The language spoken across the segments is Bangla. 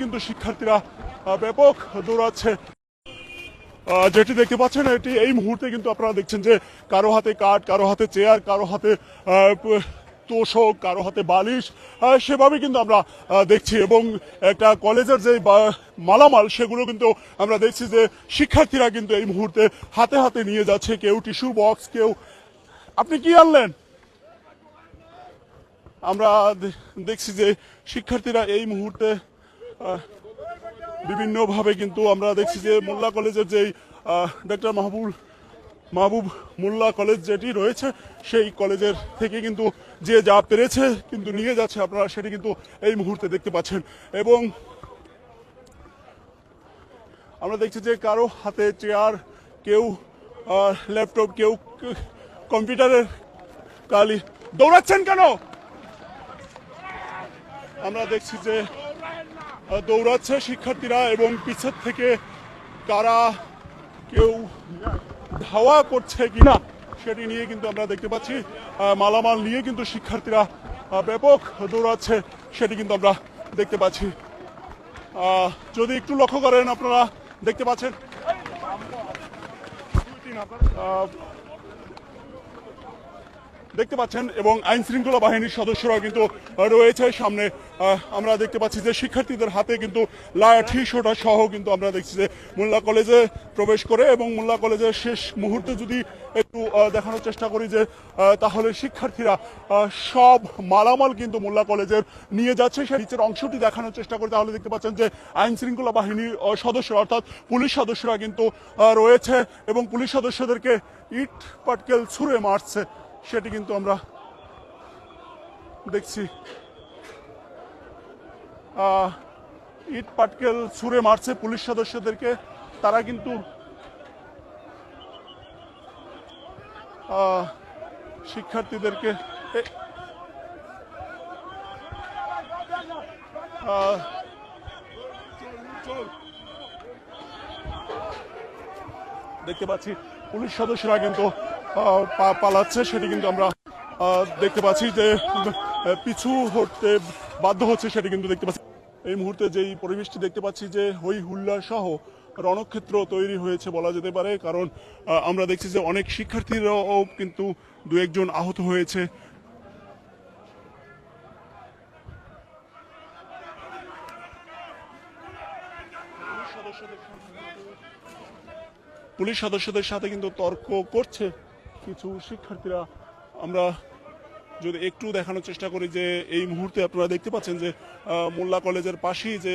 কিন্তু শিক্ষার্থীরা ব্যাপক দৌড়াচ্ছে। যেটি দেখতে পাচ্ছেন, এটি এই মুহূর্তে কিন্তু আপনারা দেখছেন যে কারও হাতে কাঠ, কারও হাতে চেয়ার, কারও হাতে তোষক, কারও হাতে বালিশ সেভাবে কিন্তু আমরা দেখছি। এবং একটা কলেজের যে মালামাল, সেগুলো কিন্তু আমরা দেখছি যে শিক্ষার্থীরা কিন্তু এই মুহূর্তে হাতে হাতে নিয়ে যাচ্ছে। কেউ টিস্যু বক্স, কেউ, আপনি কি আনলেন? আমরা দেখছি যে শিক্ষার্থীরা এই মুহূর্তে বিভিন্নভাবে কিন্তু আমরা দেখছি যে মোল্লা কলেজের যেই ডক্টর মাহবুব মাহবুব মোল্লা কলেজ যেটি রয়েছে, সেই কলেজের থেকে কিন্তু যে যা পেরেছে কিন্তু নিয়ে যাচ্ছে আপনারা, সেটি কিন্তু এই মুহূর্তে দেখতে পাচ্ছেন। এবং আমরা দেখছি যে কারও হাতে চেয়ার, কেউ ল্যাপটপ, কেউ কম্পিউটারের কালি দৌড়াচ্ছেন কেন? আমরা দেখছি যে দৌড়াচ্ছে শিক্ষার্থীরা এবং পিছের থেকে কারা কেউ ধাওয়া করছে কিনা সেটি নিয়ে কিন্তু আমরা দেখতে পাচ্ছি। মালামাল নিয়ে কিন্তু শিক্ষার্থীরা ব্যাপক দৌড়াচ্ছে সেটি কিন্তু আমরা দেখতে পাচ্ছি। যদি একটু লক্ষ্য করেন আপনারা, দেখতে পাচ্ছেন দেখতে পাচ্ছেন, এবং আইন শৃঙ্খলা বাহিনীর সদস্যরা কিন্তু রয়েছে সামনে। আমরা দেখতে পাচ্ছি যে শিক্ষার্থীদের হাতে কিন্তু লাঠি সোটা সহ কিন্তু আমরা দেখছি যে মোল্লা কলেজে প্রবেশ করে এবং মোল্লা কলেজের শেষ মুহূর্তে যদি একটু দেখানোর চেষ্টা করি যে তাহলে শিক্ষার্থীরা সব মালামাল কিন্তু মোল্লা কলেজের নিয়ে যাচ্ছে। সেই নিচের অংশটি দেখানোর চেষ্টা করি, তাহলে দেখতে পাচ্ছেন যে আইন শৃঙ্খলা বাহিনীর সদস্য অর্থাৎ পুলিশ সদস্যরা কিন্তু রয়েছে এবং পুলিশ সদস্যদেরকে ইট পাটকেল ছুঁড়ে মারছে। সেটি কিন্তু আমরা দেখছি। ইট পাটকেল ছুঁড়ে মারছে পুলিশ সদস্যদেরকে। তারা কিন্তু শিক্ষার্থীদেরকে দেখতে পাচ্ছি পুলিশ সদস্যরা কিন্তু পালাচ্ছে, সেটি কিন্তু আমরা দেখতে পাচ্ছি যে পিছু হতে বাধ্য হচ্ছে, সেটি কিন্তু দেখতে পাচ্ছি। এই মুহূর্তে যেই পরিবেশটি দেখতে পাচ্ছি যে, হই হুল্লা সহ রণক্ষেত্র তৈরি হয়েছে বলা যেতে পারে, কারণ আমরা দেখছি যে অনেক শিক্ষার্থীরাও কিন্তু দু একজন আহত হয়েছে। পুলিশ সদস্যদের সাথে কিন্তু তর্ক করছে। কিছু শিক্ষার্থীরা, আমরা যদি একটু দেখানোর চেষ্টা করি যে এই মুহূর্তে আপনারা দেখতে পাচ্ছেন যে মোল্লা কলেজের পাশেই যে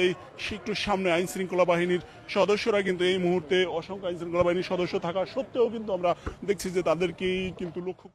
একটু সামনে আইন শৃঙ্খলা বাহিনীর সদস্যরা কিন্তু এই মুহূর্তে অসংখ্য আইন শৃঙ্খলা বাহিনীর সদস্য থাকা সত্ত্বেও কিন্তু আমরা দেখছি যে তাদেরকেই কিন্তু লক্ষ্য